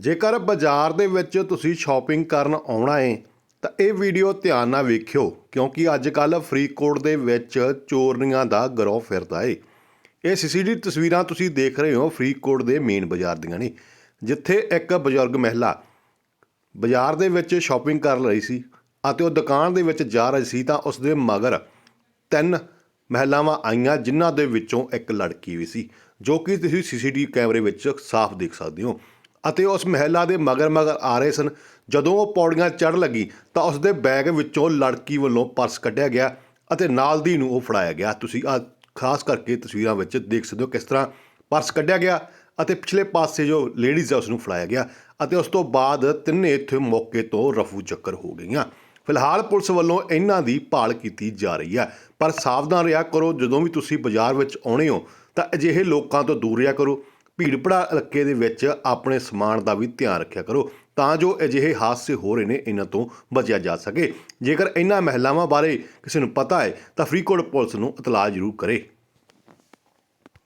ਜੇਕਰ ਬਾਜ਼ਾਰ ਦੇ ਵਿੱਚ ਤੁਸੀਂ ਸ਼ਾਪਿੰਗ ਕਰਨ ਆਉਣਾ ਏ, ਤਾਂ ਇਹ ਵੀਡੀਓ ਧਿਆਨ ਨਾਲ ਵੇਖਿਓ, ਕਿਉਂਕਿ ਅੱਜ ਕੱਲ ਫਰੀਦਕੋਟ ਦੇ ਵਿੱਚ ਚੋਰੀਆਂ ਦਾ ਗਰੋਹ ਫਿਰਦਾ ਏ। ਇਹ ਸੀਸੀਟੀਵੀ ਤਸਵੀਰਾਂ ਤੁਸੀਂ ਦੇਖ ਰਹੇ ਹੋ ਫਰੀਦਕੋਟ ਦੇ ਮੇਨ ਬਾਜ਼ਾਰ ਦੀਆਂ ਨੇ, ਜਿੱਥੇ ਇੱਕ ਬਜ਼ੁਰਗ ਮਹਿਲਾ ਬਾਜ਼ਾਰ ਦੇ ਵਿੱਚ ਸ਼ਾਪਿੰਗ ਕਰ ਰਹੀ ਸੀ ਅਤੇ ਉਹ ਦੁਕਾਨ ਦੇ ਵਿੱਚ ਜਾ ਰਹੀ ਸੀ ਤਾਂ ਉਸ ਦੇ ਮਗਰ ਤਿੰਨ ਮਹਿਲਾਵਾਂ ਆਈਆਂ, ਜਿਨ੍ਹਾਂ ਦੇ ਵਿੱਚੋਂ ਇੱਕ ਲੜਕੀ ਵੀ ਸੀ, ਜੋ ਕਿ ਤੁਸੀਂ ਸੀਸੀਟੀਵੀ ਕੈਮਰੇ ਵਿੱਚ ਸਾਫ਼ ਦੇਖ ਸਕਦੇ ਹੋ। ਅਤੇ ਉਸ ਮਹਿਲਾ ਦੇ ਮਗਰ ਮਗਰ ਆ ਰਹੇ ਸਨ। ਜਦੋਂ ਉਹ ਪੌੜੀਆਂ ਚੜ੍ਹ ਲੱਗੀ, ਤਾਂ ਉਸ ਦੇ ਬੈਗ ਵਿੱਚੋਂ ਲੜਕੀ ਵੱਲੋਂ ਪਰਸ ਕੱਢਿਆ ਗਿਆ ਅਤੇ ਨਾਲ ਦੀ ਨੂੰ ਉਹ ਫੜਾਇਆ ਗਿਆ। ਤੁਸੀਂ ਆ ਖਾਸ ਕਰਕੇ ਤਸਵੀਰਾਂ ਵਿੱਚ ਦੇਖ ਸਕਦੇ ਹੋ ਕਿਸ ਤਰ੍ਹਾਂ ਪਰਸ ਕੱਢਿਆ ਗਿਆ ਅਤੇ ਪਿਛਲੇ ਪਾਸੇ ਜੋ ਲੇਡੀਜ਼ ਹੈ ਉਸ ਨੂੰ ਫੜਾਇਆ ਗਿਆ ਅਤੇ ਉਸ ਤੋਂ ਬਾਅਦ ਤਿੰਨੇ ਇੱਥੇ ਮੌਕੇ ਤੋਂ ਰਫੂ ਚੱਕਰ ਹੋ ਗਈਆਂ। ਫਿਲਹਾਲ ਪੁਲਿਸ ਵੱਲੋਂ ਇਹਨਾਂ ਦੀ ਭਾਲ ਕੀਤੀ ਜਾ ਰਹੀ ਹੈ ਪਰ ਸਾਵਧਾਨ ਰਿਹਾ ਕਰੋ। ਜਦੋਂ ਵੀ ਤੁਸੀਂ ਬਾਜ਼ਾਰ ਵਿੱਚ ਆਉਣੇ ਹੋ, ਤਾਂ ਅਜਿਹੇ ਲੋਕਾਂ ਤੋਂ ਦੂਰ ਰਿਹਾ ਕਰੋ। ਭੀੜ ਭੜਾ ਇਲਾਕੇ ਦੇ ਵਿੱਚ ਆਪਣੇ ਸਮਾਨ ਦਾ ਵੀ ਧਿਆਨ ਰੱਖਿਆ ਕਰੋ ਤਾਂ ਜੋ ਅਜਿਹੇ ਹਾਦਸੇ ਹੋ ਰਹੇ ਨੇ, ਇਹਨਾਂ ਤੋਂ ਬਚਿਆ ਜਾ ਸਕੇ। ਜੇਕਰ ਇਹਨਾਂ ਮਹਿਲਾਵਾਂ ਬਾਰੇ ਕਿਸੇ ਨੂੰ ਪਤਾ ਹੈ, ਤਾਂ ਫਰੀਦਕੋਟ ਪੁਲਿਸ ਨੂੰ ਇਤਲਾਹ ਜ਼ਰੂਰ ਕਰੇ।